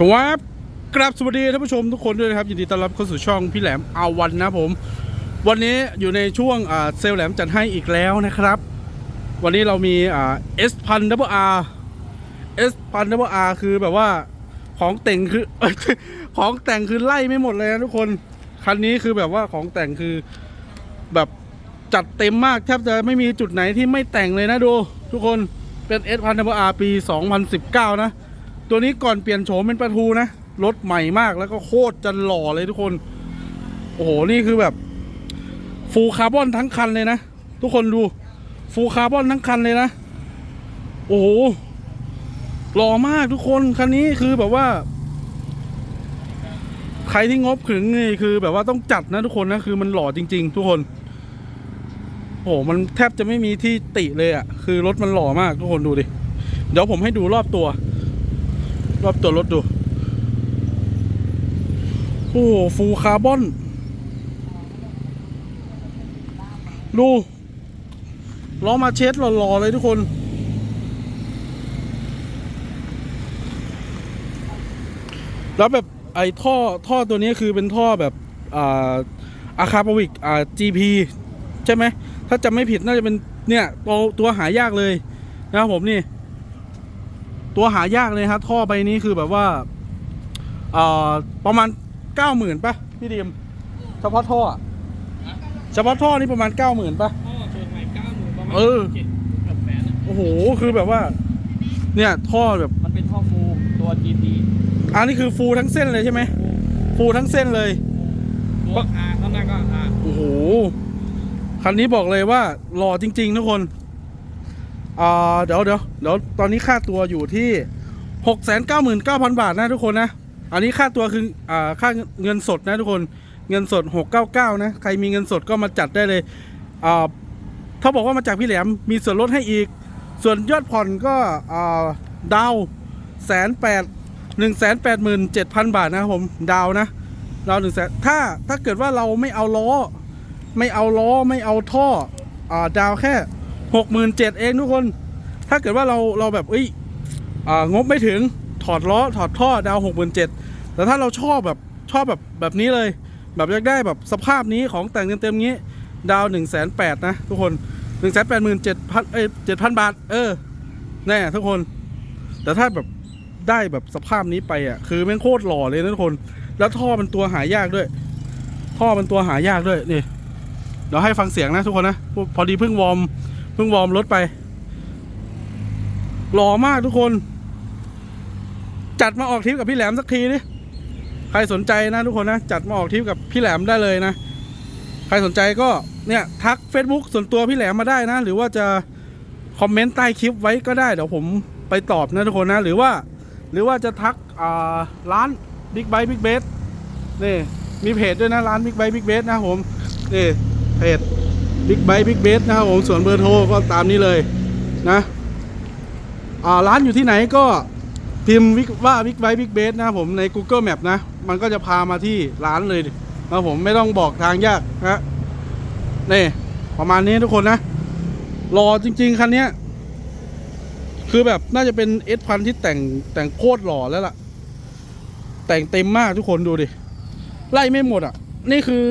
ชวับกราบสวัสดีท่านผู้ชมทุกคนด้วยนะครับยินดีต้อนรับเข้าสู่ช่องพี่แหลมอาวันนะผม วันนี้อยู่ในช่วงเซลลแหลมจัดให้อีกแล้วนะครับ วันนี้เรามีเอสพันดับเบิลอาร์เอสพันดับเบิลอาร์คือแบบว่าของแต่งคือของแต่งคือไล่ไม่หมดเลยนะทุกคนคันนี้คือแบบว่าของแต่งคือแบบจัดเต็มมากแทบจะไม่มีจุดไหนที่ไม่แต่งเลยนะดู ทุกคนเป็น S พันดับเบิลอาร์ปี 2019 นะ ตัวนี้ก่อนเปลี่ยนโฉมเป็นประทูนะ รถใหม่มากแล้วก็โคตรจะหล่อเลยทุกคน โอ้โห นี่คือแบบ ฟูคาร์บอนทั้งคันเลยนะ ทุกคนดู ฟูคาร์บอนทั้งคันเลยนะ โอ้โห หล่อมากทุกคน คันนี้คือแบบว่า ใครที่งบถึงนี่คือแบบว่าต้องจัดนะทุกคนนะ คือมันหล่อจริง ๆ ทุกคน โอ้โห มันแทบจะไม่มีที่ติเลยอะ่ะ คือรถมันหล่อมากทุกคนดูดิ เดี๋ยวผมให้ดูรอบตัว รอบตัวรถดู โอ้ฟูคาร์บอน ดูล้อมาเช็ดหล่อๆเลยทุกคน แล้วแบบไอ้ท่อท่อตัวนี้คือเป็นท่อแบบอ่าอาคาปวิกอ่า GP ใช่ไหม ถ้าจำไม่ผิดน่าจะเป็นเนี่ยตัวตัวหายากเลยนะครับผมนี่ ตัวหายากเลยครับท่อใบนี้คือแบบว่าอ่าประมาณเก้าหมื่นป่ะพี่ดิมเฉพาะท่ออะเฉพาะท่อนี่ประมาณเก้าหมื่นป่ะท่อเปิดใหม่เก้าหมื่นประมาณเออเจ็ดเกือบแสนอะโอ้โหคือแบบว่า เนี่ยท่อแบบมันเป็นท่อฟูตัว GT อันนี้คือฟูลทั้งเส้นเลยใช่ไหมฟูลทั้งเส้นเลยตัว R ข้างหน้าก็ R โอ้โหคันนี้บอกเลยว่าหล่อจริง ๆ ทุกคนอ่า เดี๋ยวเดี๋ยวเดี๋ยวตอนนี้ค่าตัวอยู่ที่หกแสนเก้าหมื่นเก้าพันบาทนะทุกคนนะ อันนี้ค่าตัวคืออ่าค่าเงินสดนะทุกคนเงินสดหกเก้าเก้านะ ใครมีเงินสดก็มาจัดได้เลยอ่าถ้าบอกว่ามาจากพี่แหลมมีส่วนลดให้อีก ส่วนยอดผ่อนก็อ่าดาวแสนแปดหนึ่งแสนแปดหมื่นเจ็ดพันบาทนะครับผมดาวนะดาวหนึ่งแสนถ้าถ้าเกิดว่าเราไม่เอาล้อ ไม่เอาล้อไม่เอาท่ออ่าดาวแค่ หกหมื่นเจ็ดเองทุกคน ถ้าเกิดว่าเราเราแบบเอ้ยอ่างบไม่ถึงถอดล้อถอดท่อดาวหกหมื่นเจ็ดแต่ถ้าเราชอบแบบชอบแบบแบบนี้เลย แบบอยากได้แบบสภาพนี้ของแต่งเต็มๆงี้ ดาวหนึ่งแสนแปดนะทุกคนหนึ่งแสนแปดหมื่นเจ็ดพันเอ้ยเจ็ดพันบาท เออ แน่ทุกคน แต่ถ้าแบบได้แบบสภาพนี้ไปอะ คือแม่งโคตรหล่อเลยนะทุกคน แล้วท่อมันตัวหายากด้วย ท่อมันตัวหายากด้วยนี่เดี๋ยวให้ฟังเสียงนะทุกคนนะ พอดีเพิ่งวอร์ม เพิ่งวอร์มรถไปหล่อมากทุกคน จัดมาออกทริปกับพี่แหลมสักทีดิใครสนใจนะทุกคนนะ จัดมาออกทริปกับพี่แหลมได้เลยนะ ใครสนใจก็เนี่ยทัก Facebook ส่วนตัวพี่แหลมมาได้นะ หรือว่าจะคอมเมนต์ใต้คลิปไว้ก็ได้เดี๋ยวผมไปตอบนะทุกคนนะ หรือว่า หรือว่าจะทักอ่าร้าน Big Bite Big b a s นี่มีเพจด้วยนะร้าน Big Bite Big b a s นะผมนี่เพจ Big Bite Big b a s นะครับผมส่วนเบอร์โทรก็ตามนี้เลยนะอ่าร้านอยู่ที่ไหนก็พิมพ์ว่า Big Bite Big b a s นะครับผมใน Google Map นะ มันก็จะพามาที่ร้านเลยนะผมไม่ต้องบอกทางยากนะนี่ประมาณนี้ทุกคนนะรอจริง ๆ คันนี้คือแบบน่าจะเป็นเอสพันที่แต่งแต่งโคตรหล่อแล้วล่ะ แต่งเต็มมากทุกคนดูดิ ไล่ไม่หมดอะ นี่คือ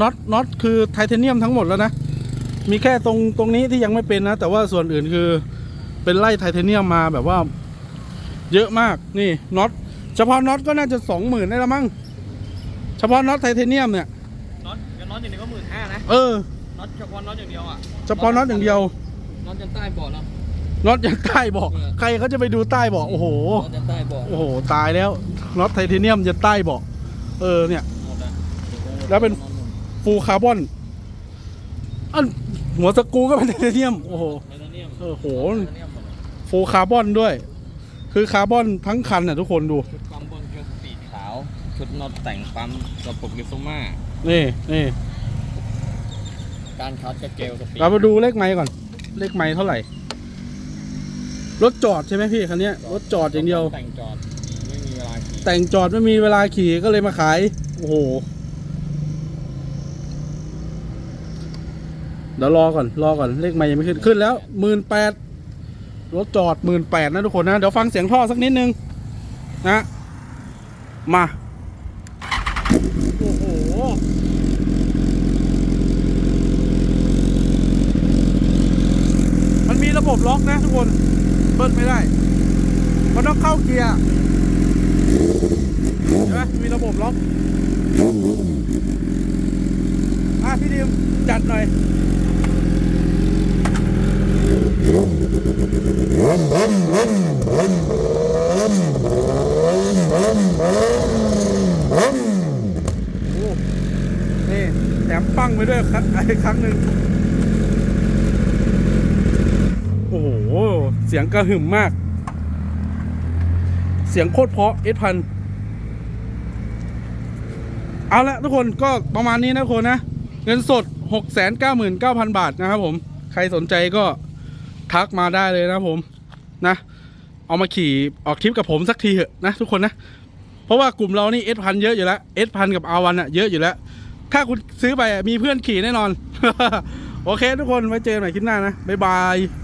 น็อตน็อตคือไทเทเนียมทั้งหมดแล้วนะ มีแค่ตรงตรงนี้ที่ยังไม่เป็นนะ แต่ว่าส่วนอื่นคือเป็นไล่ไทเทเนียมมาแบบว่า เยอะมากนี่น็อตเฉพาะน็อตก็น่าจะสองหมื่นได้ละมั้งเฉพาะน็อตไทเทเนียมเนี่ยน็อตกับน็อตอย่างเดียวก็หมื่นห้านะเออน็อตเฉพาะน็อตอย่างเดียวอะเฉพาะน็อตอย่างเดียวน็อตยันใต้เบาะแล้วน็อตยังใต้เบอกเออใครเขาจะไปดูใต้เบอกโอ้โหน็อตยันใต้เบาะโอ้โหตายแล้วน็อตไทเทเนียมจะใต้เบอกเออเนี่ยหมดอะแล้วเป็น ฟูลคาร์บอนอันหัวสกรูก็เป็นไทเทเนียม โอ้โหไทเทเนียมเออโหไทเทเนียมหมดเลยฟูลคาร์บอนด้วย คือคาร์บอนทั้งคันน่ะทุกคนดู ชุดปั๊มบนเครื่องปีกขาว ชุดน็อตแต่งปั๊มกระปุกลิซูม่านี่นี่การคัดกระเกลสปีดเรามาดูเลขไม้ก่อน เลขไม้เท่าไหร่ รถจอดใช่ไหมพี่คันเนี้ยรถจอดอย่างเดียว แต่งจอดไม่มีเวลาขี่แต่งจอดไม่มีเวลาขี่ก็เลยมาขาย โอ้โห เดี๋ยวรอก่อนรอก่อนเลขไม่ยังไม่ขึ้นขึ้นแล้วหมื่นแปดรถจอดหมื่นแปดนะทุกคนนะ เดี๋ยวฟังเสียงท่อสักนิดนึง นะ มา โอ้โหมันมีระบบล็อกนะทุกคนเบิ้ลไม่ได้ มันต้องเข้าเกียร์เห็นไหมมีระบบล็อกอะพี่ดิมจัดหน่อย นี่แถมปั้งไปด้วยครับไอ้ครั้งหนึ่งโอ้โห เสียงกระหึ่มมาก เสียงโคตรเพราะเอสพันเอาละทุกคนก็ประมาณนี้นะทุกคนนะ เงินสด 6 9 9 0 0 0 บาทนะครับผม ใครสนใจก็ ทักมาได้เลยนะผมนะ เอามาขี่ออกทริปกับผมสักทีเถอะนะทุกคนนะ เพราะว่ากลุ่มเรานี่เอสพันเยอะอยู่แล้วเอสพันกับอาวันอะเยอะอยู่แล้ว ถ้าคุณซื้อไปอะมีเพื่อนขี่แน่นอน โอเค ทุกคนไว้เจอกันใหม่คลิปหน้านะบ๊ายบาย